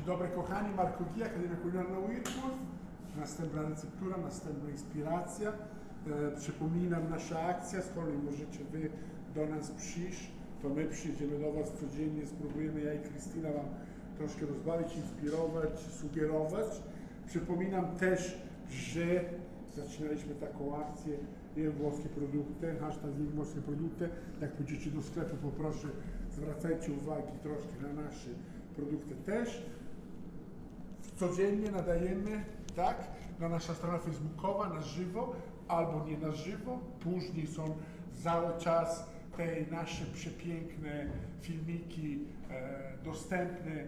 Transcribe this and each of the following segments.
Dzień dobry kochani, Marko Gija, Akademia Kulinarna Whitworth. Następna receptura, następna inspiracja. E, przypominam, nasza akcja, skoro możecie Wy do nas przyjść, to my przyjdziemy do Was codziennie, spróbujemy, ja i Krystyna Wam troszkę rozbawić, inspirować, sugerować. Przypominam też, że zaczynaliśmy taką akcję Jem włoskie produkty, hashtag Jem włoskie produkty. Jak pójdziecie do sklepu, poproszę, zwracajcie uwagi troszkę na nasze produkty też. Codziennie nadajemy, tak, na nasza strona facebookowa, na żywo, albo nie na żywo. Później są cały czas te nasze przepiękne filmiki e, dostępne e,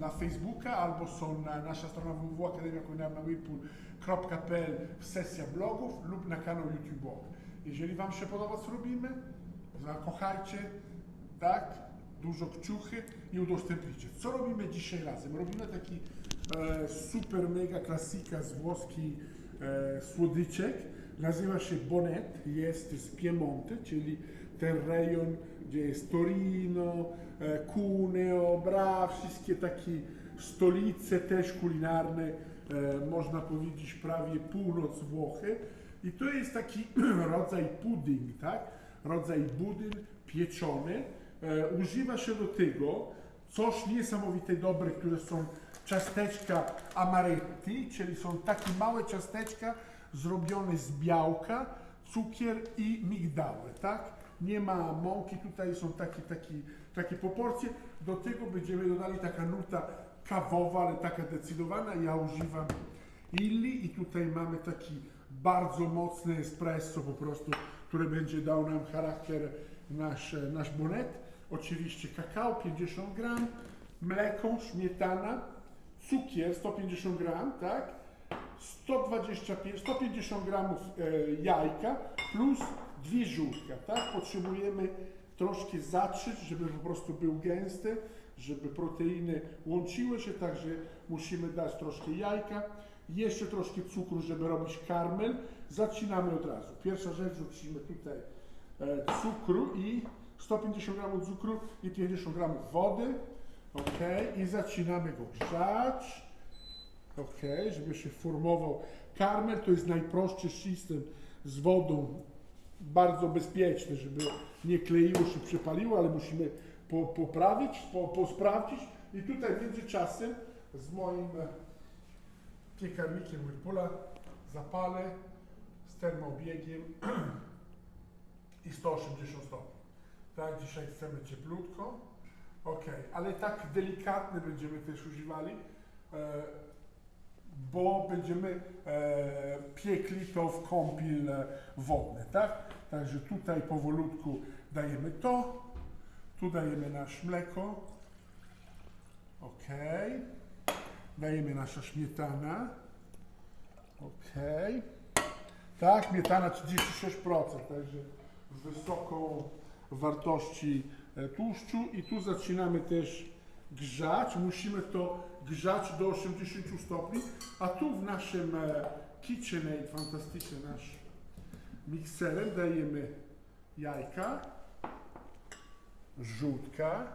na Facebooka, albo są na nasza strona www.akademiakulinarnawipul.pl w sesja blogów lub na kanał YouTube'owy. Jeżeli Wam się podoba, co robimy, zakochajcie, tak, dużo kciuchy i udostępnijcie. Co robimy dzisiaj razem? Robimy taki e, super mega klasika z włoski e, słodyczek. Nazywa się Bonnet, jest z Piemonte, czyli ten rejon, gdzie jest Torino, e, Cuneo, Bra, wszystkie takie stolice też kulinarne, e, można powiedzieć prawie północ Włochy. I to jest taki rodzaj pudding, tak? Rodzaj budyń pieczony. E, używa się do tego coś niesamowite dobre, które są ciasteczka amaretti, czyli są takie małe ciasteczka zrobione z białka, cukier i migdały, tak? Nie ma mąki, tutaj są takie, takie, takie proporcje. Do tego będziemy dodali taka nuta kawowa, ale taka decydowana. Ja używam Illi i tutaj mamy taki bardzo mocny espresso po prostu, który będzie dał nam charakter nasz, nasz bonet. Oczywiście kakao 50 gram, mleko, śmietana, cukier 150 gram, tak? 125, 150 gramów e, jajka plus dwie żółtka, tak? Potrzebujemy troszkę zatrzeć, żeby po prostu był gęsty, żeby proteiny łączyły się, także musimy dać troszkę jajka, jeszcze troszkę cukru, żeby robić karmel. Zaczynamy od razu. Pierwsza rzecz, rzucimy tutaj e, cukru i 150 gramów cukru i 50 gramów wody. Ok, i zaczynamy go grzać. Ok, żeby się formował. Karmel to jest najprostszy system z wodą, bardzo bezpieczny, żeby nie kleiło się, przypaliło, ale musimy po, poprawić, po, posprawdzić. I tutaj w międzyczasem z moim e, piekarnikiem Whirlpoola zapalę z termobiegiem i 180 stopni. Tak, dzisiaj chcemy cieplutko. Ok, ale tak delikatny będziemy też używali, e, bo będziemy e, piekli to w kąpiel wodny, tak? Także tutaj powolutku dajemy to, tu dajemy nasz mleko, ok, dajemy nasza śmietana, ok, tak, śmietana 36%, także wysoką wartości e, tłuszczu i tu zaczynamy też grzać. Musimy to grzać do 80 stopni, a tu w naszym e, KitchenAid, fantastyczny nasz mikserem, dajemy jajka, żółtka,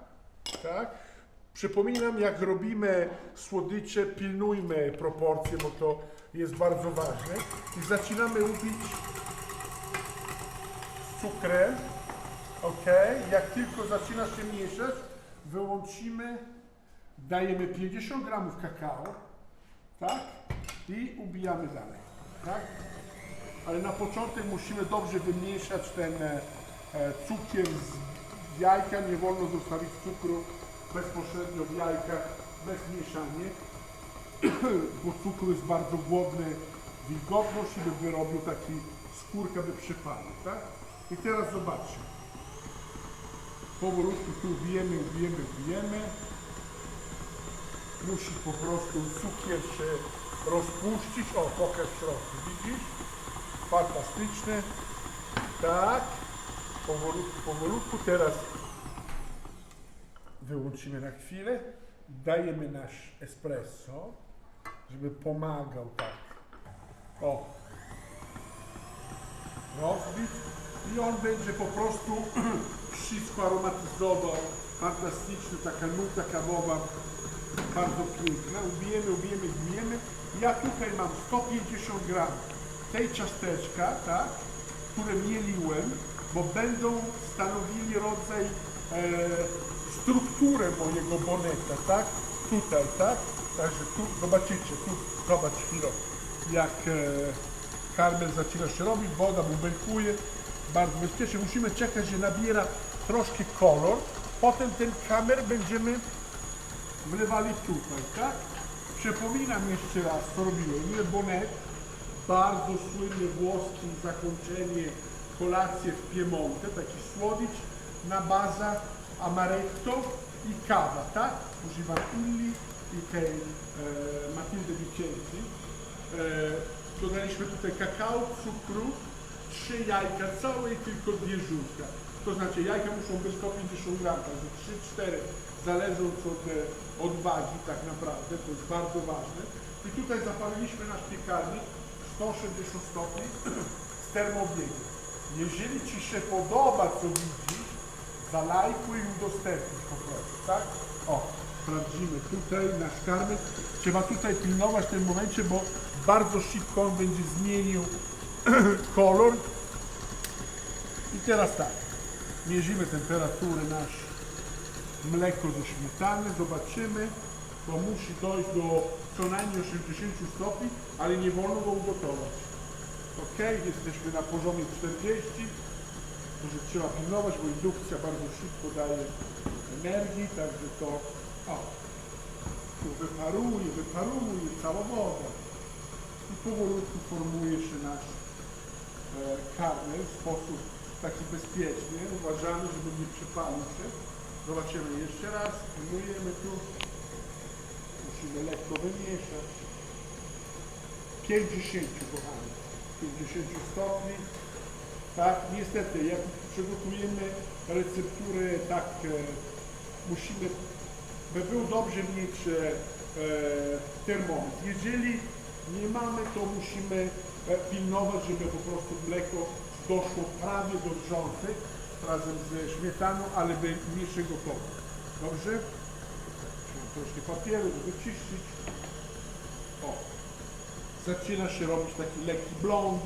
tak? Przypominam, jak robimy słodycze, pilnujmy proporcje, bo to jest bardzo ważne. I zaczynamy z cukrem. Ok, jak tylko zaczyna się mieszać, wyłączymy, dajemy 50 gramów kakao, tak? I ubijamy dalej, tak? Ale na początek musimy dobrze wymieszać ten e, e, cukier z jajka, nie wolno zostawić cukru bezpośrednio w jajkach, bez mieszania, bo cukru jest bardzo głodny wilgotność i by wyrobił taki skórkę, by przypalił, tak? I teraz zobaczcie. Powolutku tu bijemy, bijemy, bijemy. Musi po prostu cukier się rozpuścić. O, pokaż w środku, widzisz? Fantastyczny. Tak. Powolutku, powolutku. Teraz wyłączymy na chwilę. Dajemy nasz espresso, żeby pomagał tak. O, rozbić i on będzie po prostu wszystko aromatyzował. Fantastyczny, taka nuta kawowa bardzo piękna. Ubijemy, ubijemy, ubijemy. Ja tutaj mam 150 gram tej ciasteczka, tak, które mieliłem, bo będą stanowili rodzaj, e, strukturę mojego boneta, tak? Tutaj, tak? Także tu, zobaczycie, tu, zobacz chwilę, jak e, karmel zaczyna się robić, woda bubelkuje, bardzo bezpiecznie. Musimy czekać, że nabiera troszkę kolor, potem ten kamer będziemy wlewali tutaj, tak? Przypominam jeszcze raz, co robiłem. Nie bonet, bardzo słynne włoskie zakończenie kolację w Piemonte, taki słodycz na baza amaretto i kawa, tak? Używam Illi i tej e, Matilde Vicenzi. E, dodaliśmy tutaj kakao, cukru, trzy jajka całe i tylko dwie żółtka. To znaczy jajka muszą być 150 gram, także 3-4, zależąc od, e, od wagi tak naprawdę, to jest bardzo ważne. I tutaj zapaliliśmy nasz piekarnik 180 stopni z termobiegiem. Jeżeli Ci się podoba, co widzisz, zalajkuj i udostępnij po prostu, tak? O, sprawdzimy tutaj nasz karmel. Trzeba tutaj pilnować w tym momencie, bo bardzo szybko on będzie zmienił kolor. I teraz tak, mierzymy temperaturę nasz mleko ze śmietany, zobaczymy, bo musi dojść do co najmniej 80 stopni, ale nie wolno go ugotować. Ok, jesteśmy na poziomie 40, może trzeba pilnować, bo indukcja bardzo szybko daje energii, także to o, tu wyparuje, wyparuje cała woda i powolutku formuje się nasz e, karmel w sposób taki bezpieczny. Uważamy, żeby nie przypalił się. Zobaczymy jeszcze raz, pilnujemy tu. Musimy lekko wymieszać. 50 kochani, 50 stopni. Tak, niestety, jak przygotujemy recepturę, tak e, musimy, by było dobrze mieć e, e, termometr. Jeżeli nie mamy, to musimy e, pilnować, żeby po prostu mleko doszło prawie do wrzątek razem ze śmietaną, ale by nie się gotowe. Dobrze? Troszkę papieru, żeby czyścić. O. Zaczyna się robić taki lekki blond.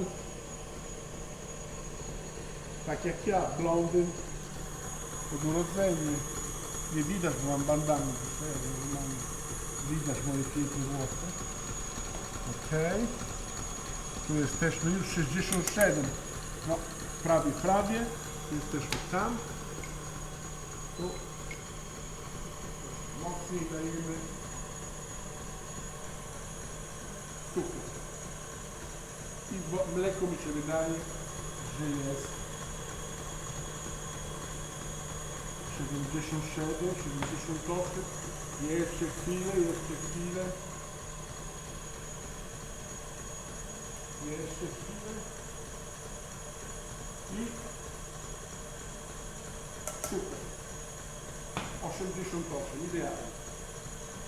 Tak jak ja, blondyn od urodzenia. Nie widać, bo mam bandany widać moje piękne włosy. Okej. Tu jesteśmy już 67. No, prawie, prawie. Tu jesteśmy tam. Tu. Mocniej dajemy. Super. I mleko mi się wydaje, że jest 77, 78. Jeszcze chwilę, jeszcze chwilę. Jeszcze chwilę. Super. 88, idealnie.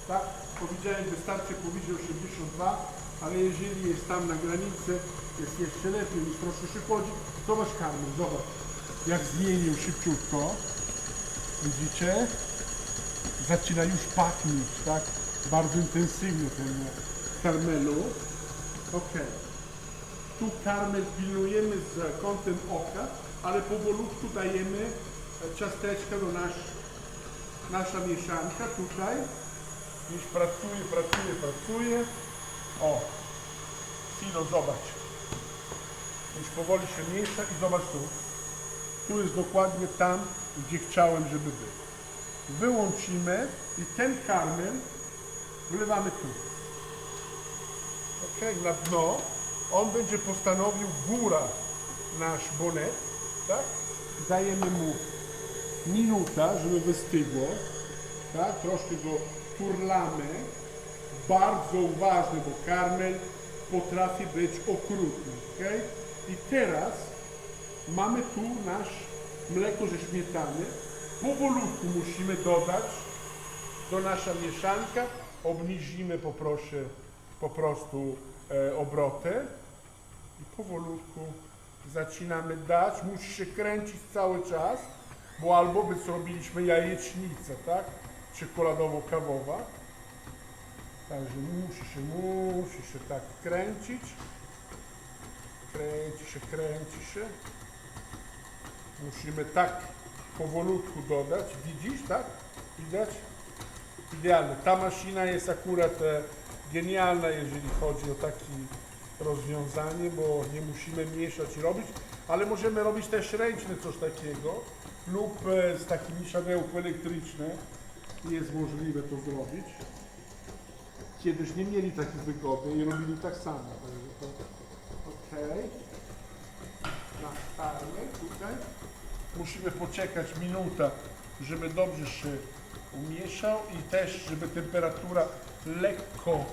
Tak? Powiedziałem, wystarczy powyżej 82, ale jeżeli jest tam na granicy, jest jeszcze lepiej, już troszkę się chodzi. Zobacz Karmen, zobacz, jak zmienił szybciutko. Widzicie? Zaczyna już pachnieć, tak? Bardzo intensywnie ten karmelu. Okej. Tu karmel pilnujemy z kątem oka, ale powolutku dajemy e, ciasteczka do nasz, nasza mieszanka tutaj. Już pracuje, pracuje, pracuje. O, Filo, zobacz. Już powoli się miesza i zobacz tu. Tu jest dokładnie tam, gdzie chciałem, żeby był. Wyłączymy i ten karmel wlewamy tu. Ok, na dno. On będzie postanowił góra nasz bonet, tak? Dajemy mu minuta, żeby wystygło, tak? Troszkę go turlamy. Bardzo uważny, bo karmel potrafi być okrutny, ok? I teraz mamy tu nasz mleko ze śmietany. Powolutku musimy dodać do nasza mieszanka. Obniżymy poproszę po prostu e, obrotę i powolutku zaczynamy dać. Musi się kręcić cały czas, bo albo by zrobiliśmy jajecznicę, tak? Czekoladowo-kawowa. Także musi się, musi się tak kręcić. Kręci się, kręci się. Musimy tak powolutku dodać. Widzisz, tak? Widać? Idealne. Ta maszyna jest akurat e, genialna, jeżeli chodzi o takie rozwiązanie, bo nie musimy mieszać i robić, ale możemy robić też ręcznie coś takiego lub e, z takimi siadełku elektryczne jest możliwe to zrobić. Kiedyś nie mieli takiej wygody i robili tak samo. Okej. Nastawiamy tutaj. Musimy poczekać minutę, żeby dobrze się umieszał i też, żeby temperatura lekko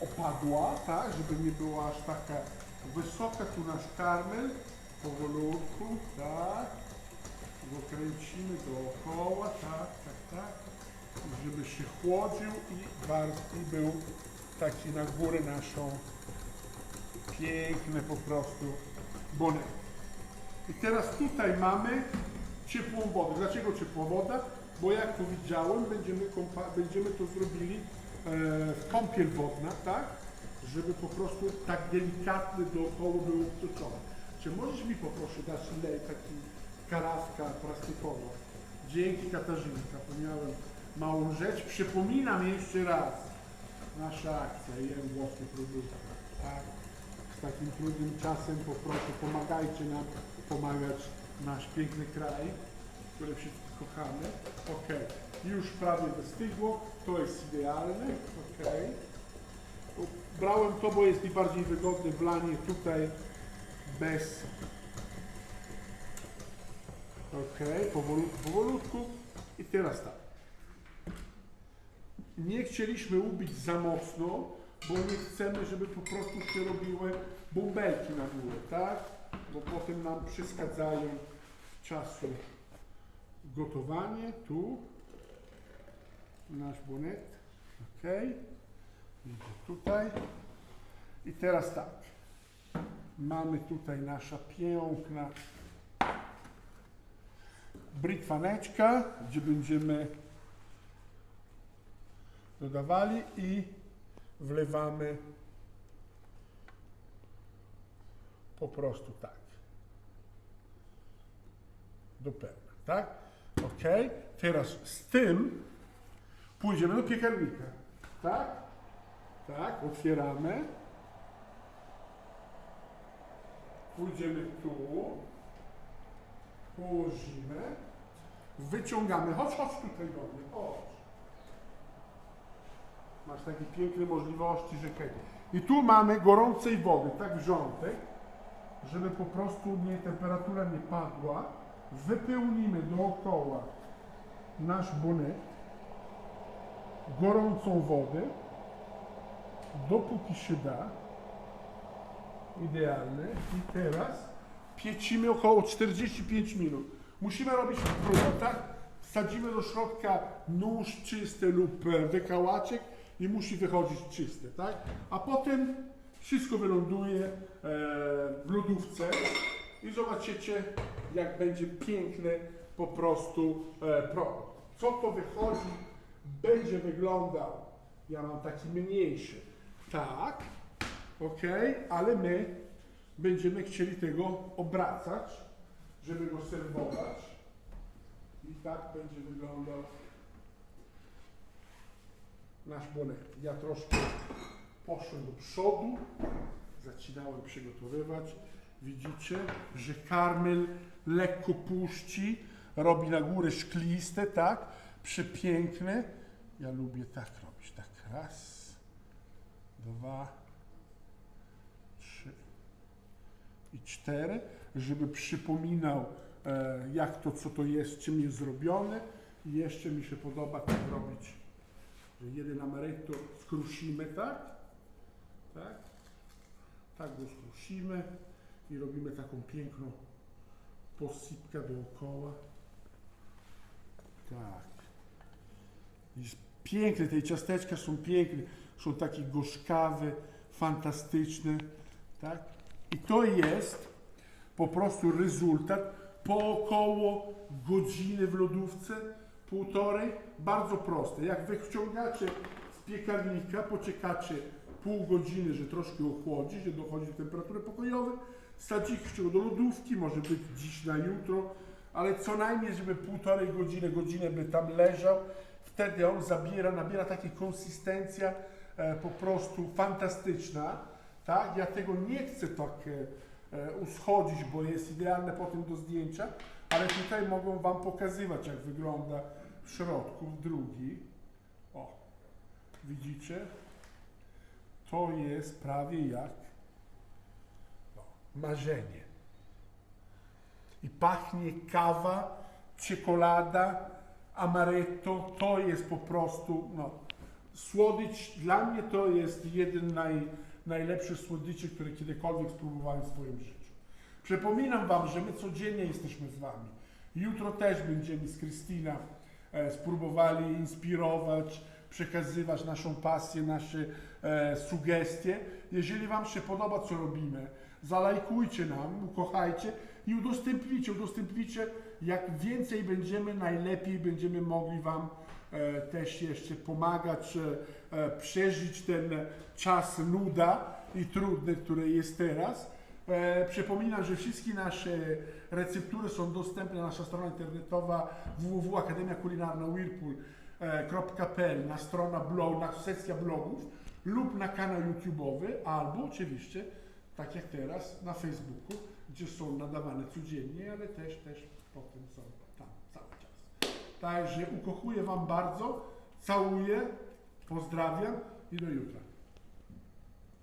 opadła, tak, żeby nie była aż taka wysoka. Tu nasz karmel, powolutku, tak. Go kręcimy dookoła, tak, tak, tak. Żeby się chłodził i bardzo i był taki na górę naszą piękny po prostu bonet. I teraz tutaj mamy ciepłą wodę. Dlaczego ciepła woda? Bo jak powiedziałem, będziemy, będziemy to zrobili e, w kąpiel wodna, tak? Żeby po prostu tak delikatnie dookoła było obtoczone. Czy możesz mi poproszę dać lej taki karafka plastikowa? Dzięki Katarzynka, miałem małą rzecz. Przypominam jeszcze raz, nasza akcja, jem włoskie produkty, tak? z takim trudnym czasem po prostu pomagajcie nam pomagać nasz piękny kraj, który wszyscy kochamy. Ok, już prawie wystygło, to jest idealne. Ok. Brałem to, bo jest mi bardziej wygodne blanie tutaj bez. Ok, powolutku, powolutku. I teraz tak. Nie chcieliśmy ubić za mocno, bo nie chcemy, żeby po prostu się robiły bąbelki na górę, tak? Bo potem nam przeszkadzają czasu gotowanie. Tu nasz bonet, ok? Tutaj. I teraz tak. Mamy tutaj nasza piękna brytwaneczka, gdzie będziemy dodawali i wlewamy po prostu tak. Do pełna, tak? Ok. Teraz z tym pójdziemy do piekarnika. Tak? Tak, otwieramy. Pójdziemy tu. Położymy. Wyciągamy. Chodź, chodź tutaj do mnie. Chodź. Masz takie piękne możliwości, że hej. I tu mamy gorącej wody, tak wrzątek, żeby po prostu nie, temperatura nie padła. Wypełnimy dookoła nasz bonet gorącą wodę, dopóki się da. Idealne. I teraz piecimy około 45 minut. Musimy robić próbę, tak? Wsadzimy do środka nóż czysty lub wykałaczek i musi wychodzić czyste, tak? A potem wszystko wyląduje e, w lodówce i zobaczycie, jak będzie piękny po prostu e, produkt. Co to wychodzi, będzie wyglądał. Ja mam taki mniejszy. Tak, ok, ale my będziemy chcieli tego obracać, żeby go serwować. I tak będzie wyglądał nasz bonet. Ja troszkę poszłem do przodu, zaczynałem przygotowywać. Widzicie, że karmel lekko puści, robi na górę szkliste, tak? Przepiękne. Ja lubię tak robić. Tak, raz, dwa, trzy i cztery, żeby przypominał e, jak to, co to jest, czym jest zrobione. I jeszcze mi się podoba tak robić, że jeden amaretto skrusimy, tak? Tak? Tak go skrusimy i robimy taką piękną posypkę dookoła. Tak. Jest piękne, te ciasteczka są piękne, są takie gorzkawe, fantastyczne, tak? I to jest po prostu rezultat po około godziny w lodówce, półtorej, bardzo proste. Jak wy wciągacie w piekarnika, poczekacie pół godziny, że troszkę ochłodzi, że dochodzi do temperatury pokojowej, wsadzicie go do lodówki, może być dziś na jutro, ale co najmniej, żeby półtorej godziny, godzinę by tam leżał, wtedy on zabiera, nabiera takiej konsystencja e, po prostu fantastyczna, tak? Ja tego nie chcę tak e, e, uschodzić, bo jest idealne potem do zdjęcia, ale tutaj mogą Wam pokazywać, jak wygląda w środku, w drugi. O, widzicie? To jest prawie jak marzenie. I pachnie kawa, czekolada, amaretto. To jest po prostu, no, słodycz. Dla mnie to jest jeden naj, najlepszych słodyczy, które kiedykolwiek spróbowałem w swoim życiu. Przypominam Wam, że my codziennie jesteśmy z Wami. Jutro też będziemy z Krystyna e, spróbowali inspirować, przekazywać naszą pasję, nasze e, sugestie. Jeżeli Wam się podoba, co robimy, zalajkujcie nam, ukochajcie i udostępnijcie, udostępnijcie. Jak więcej będziemy, najlepiej będziemy mogli Wam e, też jeszcze pomagać e, e, przeżyć ten czas nuda i trudny, który jest teraz. E, przypominam, że wszystkie nasze receptury są dostępne na nasza strona internetowa www.akademia Kulinarna Whirlpool.pl na strona blog, na sekcja blogów lub na kanał YouTube'owy albo oczywiście, tak jak teraz, na Facebooku, gdzie są nadawane codziennie, ale też, też potem są tam cały czas. Także ukochuję Wam bardzo, całuję, pozdrawiam i do jutra.